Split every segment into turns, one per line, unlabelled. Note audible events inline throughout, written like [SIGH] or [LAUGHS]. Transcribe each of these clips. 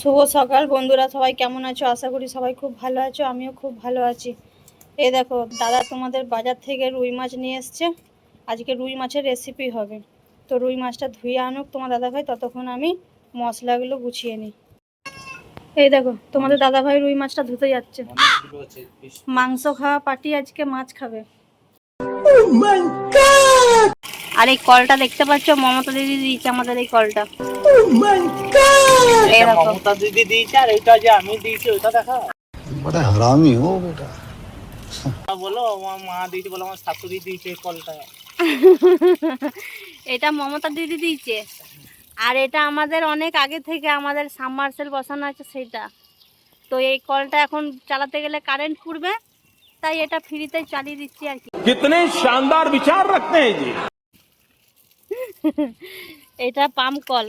শুভ সকাল বন্ধুরা সবাই কেমন আছো? আশা করি সবাই খুব ভালো আছো আমিও খুব ভালো আছি। এই দেখো দাদা তোমাদের বাজার থেকে রুই মাছ নিয়ে এসছে। আজকে রুই মাছের রেসিপি হবে। তো রুই মাছটা ধুয়ে আনুক তোমার দাদা ভাই ততক্ষণ আমি মশলাগুলো গুছিয়ে নিই। এই দেখো তোমাদের দাদা ভাই রুই মাছটা ধুতে যাচ্ছে। মাংস খাওয়া পার্টি আজকে মাছ খাবে। আর এই কলটা দেখতে পাচ্ছ? মমতা দিদি দিয়েছে আমাদের এই কলটা।
মমতা দিদি দিয়েছে আর এটা যে আমি দিয়েছি ওটা দেখা। [LAUGHS]
মমতা দিদি দিয়েছে। আর এটা আমাদের অনেক আগে থেকে আমাদের বসানো আছে তো এই কলটা এখন চালাতে গেলে কারেন্ট পুড়বে তাই এটা ফ্রিতে চালিয়ে দিচ্ছি আর কি।
কিতনে শানদার বিচার রাখতে
এটা পাম কল।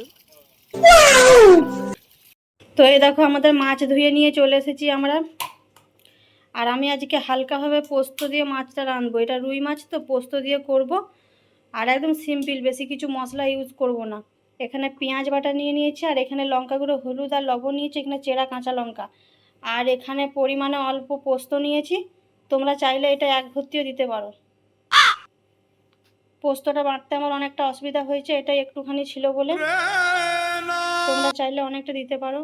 তো এই দেখো আমাদের মাছ ধুয়ে নিয়ে চলে এসেছি আমরা। আর আমি আজকে হালকাভাবে পোস্ত দিয়ে মাছটা রাঁধবো। এটা রুই মাছ তো, পোস্ত দিয়ে করব। আর একদম সিম্পল, বেশি কিছু মশলা ইউজ করব না। এখানে পেঁয়াজ বাটা নিয়ে নিয়েছি, আর এখানে লঙ্কা গুঁড়ো, হলুদ আর লবণ নিয়েছি, এখানে চেরা কাঁচা লঙ্কা। আর এখানে পরিমাণে অল্প পোস্ত নিয়েছি। তোমরা চাইলে এটা এক ভর্তিও দিতে পারো। পোস্তটা বাঁধতে আমার অনেকটা অসুবিধা হয়েছে, এটাই একটুখানি ছিল বলে। তোমরা চাইলে অনেকটা দিতে পারো।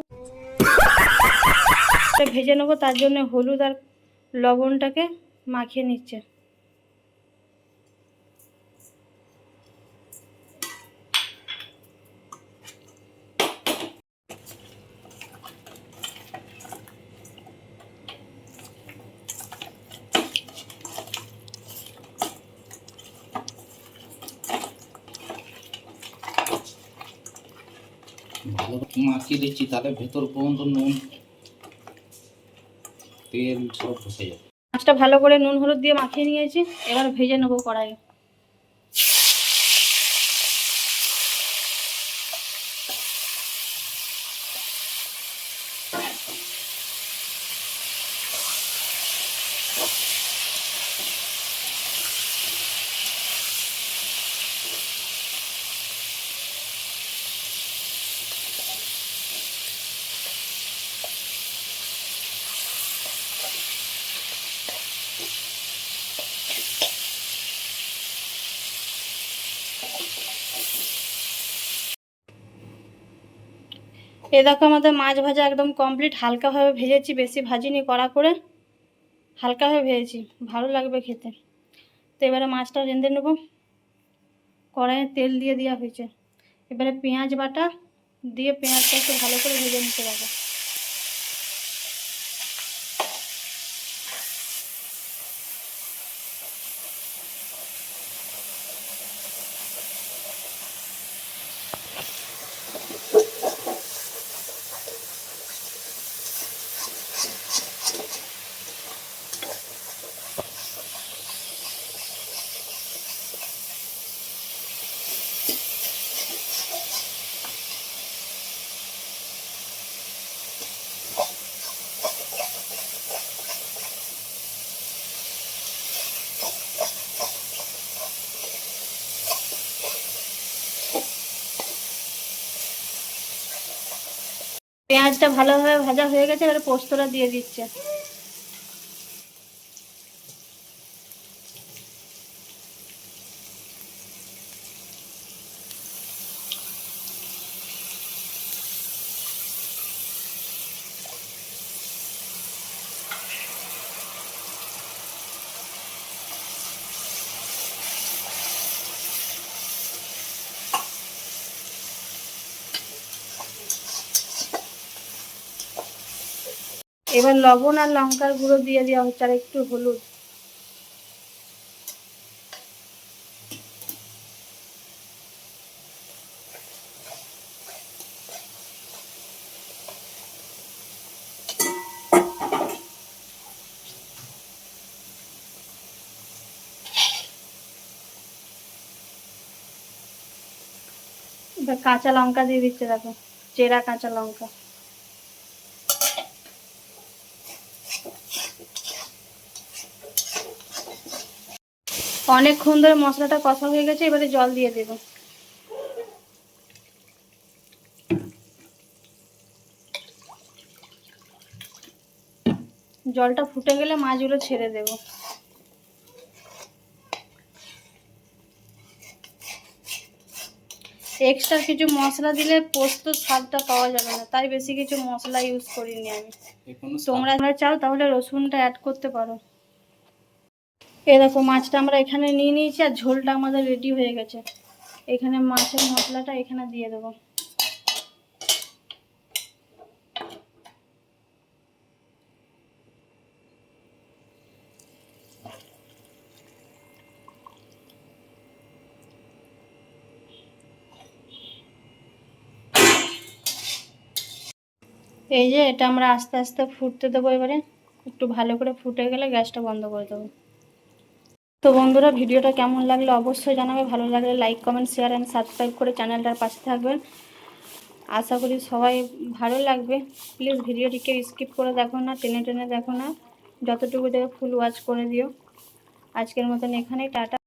ভেজে নেব, তার জন্য হলুদ আর লবণটাকে মাখিয়ে নিচ্ছে।
ভালো মাখিয়ে দিচ্ছি, তাহলে ভেতর পর্যন্ত নুন, তেল সব ঢুকে যাবে।
মাছটা ভালো করে নুন, হলুদ দিয়ে মাখিয়ে নিয়েছি, এবার ভেজে নেব কড়াইয়ে। এ দেখো আমাদের মাছ ভাজা একদম কমপ্লিট হালকাভাবে ভেজেছি, বেশি ভাজিনি, কড়া করে হালকাভাবে ভেজেছি, ভালো লাগবে খেতে। তো এবারে মাছটা রেঁধে নেব। কড়াইয়ে তেল দিয়ে দেওয়া হয়েছে। এবারে পেঁয়াজ বাটা দিয়ে পেঁয়াজটা একটু ভালো করে ভেজে নিতে হবে। পেঁয়াজটা ভালোভাবে ভাজা হয়ে গেছে এবারে পোস্তটা দিয়ে দিচ্ছে। এবার লবণ আর লঙ্কার গুঁড়ো দিয়ে দেওয়া হচ্ছে, আর একটু হলুদ। কাঁচা লঙ্কা দিয়ে দিচ্ছে, দেখো। চেরা কাঁচা লঙ্কা। অনেকক্ষণ ধরে মশলাটা কষা হয়ে গেছে এবারে জল দিয়ে দেব। জলটা ফুটে গেলে মাছগুলো ছেড়ে দেব। এক্সট্রা কিছু মশলা দিলে পোস্ত স্বাদটা পাওয়া যাবে না তাই বেশি কিছু মশলা ইউজ করিনি আমি। তোমরা চাও তাহলে রসুনটা অ্যাড করতে পারো। এ দেখো, মাছটা আমরা এখানে নিয়ে নিয়েছি আর ঝোলটা আমাদের রেডি হয়ে গেছে। এখানে মাছের মশলাটা এখানে দিয়ে দেবো। এই যে এটা আমরা আস্তে আস্তে ফুটতে দেবো এবারে। একটু ভালো করে ফুটে গেলে গ্যাসটা বন্ধ করে দেবো। তো বন্ধুরা, ভিডিওটা কেমন লাগল অবশ্যই জানাবে। ভালো লাগলে like comment share and subscribe করে চ্যানেলটার পাশে থাকবেন। আশা করি সবাই ভালো লাগবে। প্লিজ ভিডিওটিকে স্কিপ করে দেখো না, টেনে টেনে দেখো না। যতটুকু দেখে ফুল ওয়াচ করে দিও। আজকের মতন এখানেই, টাটা।